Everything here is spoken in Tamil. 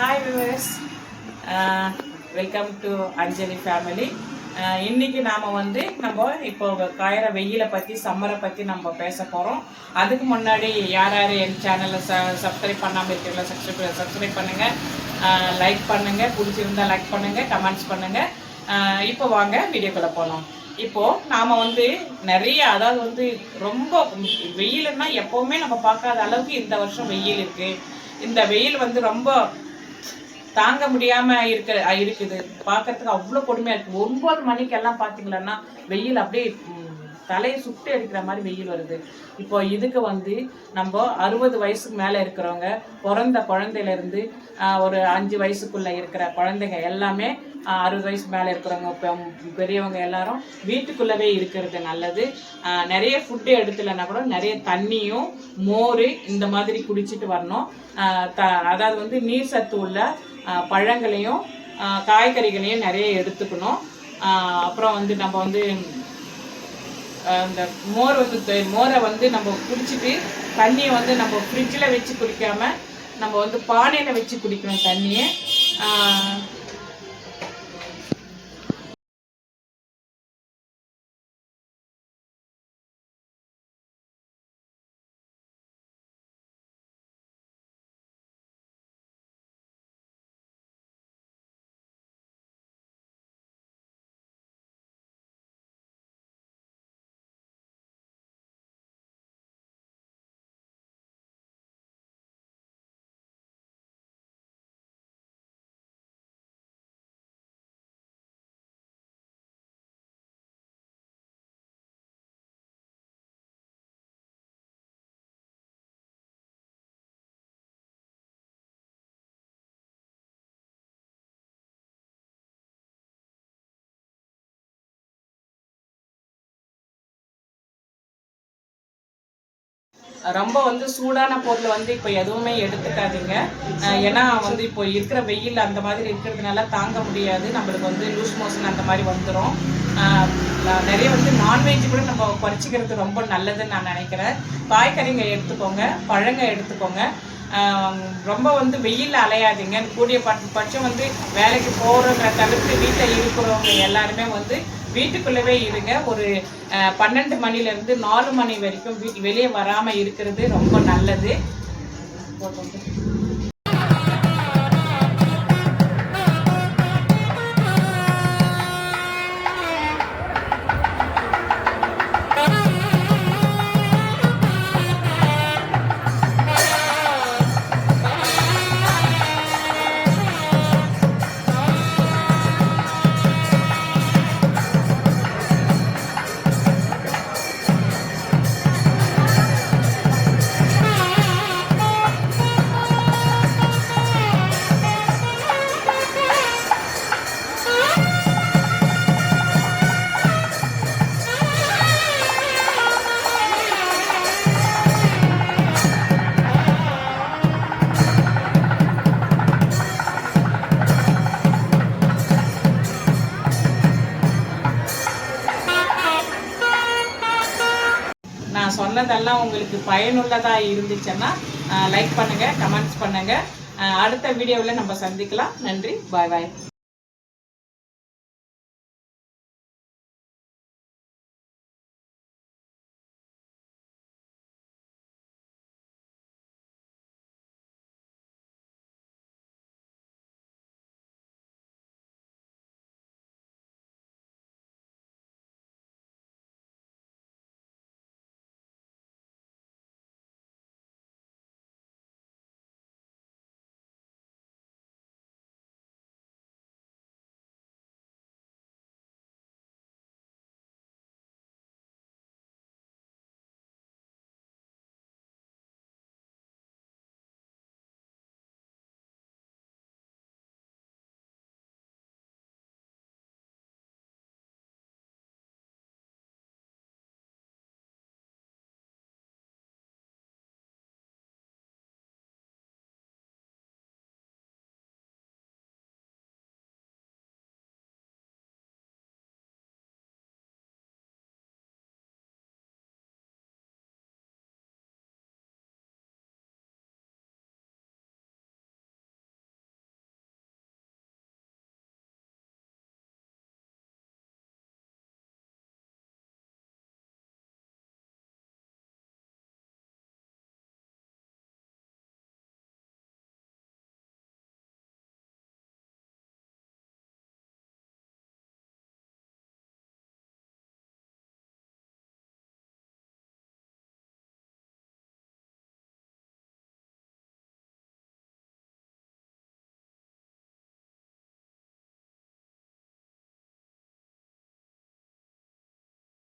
Hi viewers welcome to Anjali family இன்னைக்கு நாம் வந்து நம்ம இப்போ காயிற வெயிலை பற்றி சம்மரை பற்றி நம்ம பேச போகிறோம் அதுக்கு முன்னாடி யார் யார் என் சேனலை ச சப்ஸ்கிரைப் பண்ணாமல் இருக்கீங்களா சப்ஸ்கிரைப் சப்ஸ்கிரைப் பண்ணுங்கள் லைக் uh, பண்ணுங்கள் பிடிச்சிருந்தா லைக் பண்ணுங்கள் கமெண்ட்ஸ் பண்ணுங்கள் uh, இப்போ வாங்க வீடியோக்குள்ளே போகலாம் இப்போது நாம் வந்து நிறைய அதாவது வந்து ரொம்ப வெயிலுன்னா எப்போவுமே நம்ம பார்க்காத அளவுக்கு இந்த வருஷம் வெயில் இருக்குது இந்த வெயில் வந்து ரொம்ப தாங்க முடியாம இருக்கிற இருக்குது. பார்க்கறதுக்கு அவ்வளோ கொடுமையா இருக்கு. ஒன்பது மணிக்கெல்லாம் பார்த்தீங்களன்னா வெயில் அப்படியே தலையை சுட்டு எடுக்கிற மாதிரி வெயில் வருது. இப்போ இதுக்கு வந்து நம்ம அறுபது வயசுக்கு மேலே இருக்கிறவங்க பிறந்த குழந்தையிலேருந்து ஒரு அஞ்சு வயசுக்குள்ளே இருக்கிற குழந்தைங்க எல்லாமே அறுபது வயசு மேலே இருக்கிறவங்க இப்போ பெரியவங்க எல்லாரும் வீட்டுக்குள்ளவே இருக்கிறது நல்லது. நிறைய ஃபுட்டு எடுத்துலன்னா கூட நிறைய தண்ணியும் மோர் இந்த மாதிரி குடிச்சிட்டு வரணும். த- அதாவது வந்து நீர் சத்து உள்ள பழங்களையும் காய்கறிகளையும் நிறைய எடுத்துக்கணும். அப்புறம் வந்து நம்ம வந்து அந்த இந்த மோர் வந்து மோரை வந்து நம்ம குடிச்சிட்டு தண்ணியை வந்து நம்ம ஃப்ரிட்ஜில் வச்சு குடிக்காமல் நம்ம வந்து பானையில் வச்சு குடிக்கணும் தண்ணியை. ரொம்ப வந்து சூடான பொருள் வந்து இப்போ எதுவுமே எடுத்துக்காதீங்க. ஏன்னா வந்து இப்போ இருக்கிற வெயில் அந்த மாதிரி இருக்கிறதுனால தாங்க முடியாது. நம்மளுக்கு வந்து லூஸ் மோஷன் அந்த மாதிரி வந்துடும் நிறைய வந்து நான்வெஜ் கூட நம்ம குறைச்சிக்கிறது ரொம்ப நல்லதுன்னு நான் நினைக்கிறேன். காய்கறிங்க எடுத்துக்கோங்க பழங்க எடுத்துக்கோங்க. ரொம்ப வந்து வெயில் அலையாதீங்க. கூடிய பட்சம் வந்து வேலைக்கு போகிறவங்க தவிர்த்து வீட்டில் இருக்கிறவங்க எல்லாருமே வந்து வீட்டுக்குள்ளவே இருங்க. ஒரு பன்னெண்டு மணிலேருந்து நாலு மணி வரைக்கும் வீட்டு வெளியே வராமல் இருக்கிறது ரொம்ப நல்லது. சொன்னதெல்லாம் உங்களுக்கு பயனுள்ளதாக இருந்துச்சுன்னா லைக் பண்ணுங்க கமெண்ட்ஸ் பண்ணுங்க. அடுத்த வீடியோவில் நம்ம சந்திக்கலாம். நன்றி. பாய் பாய்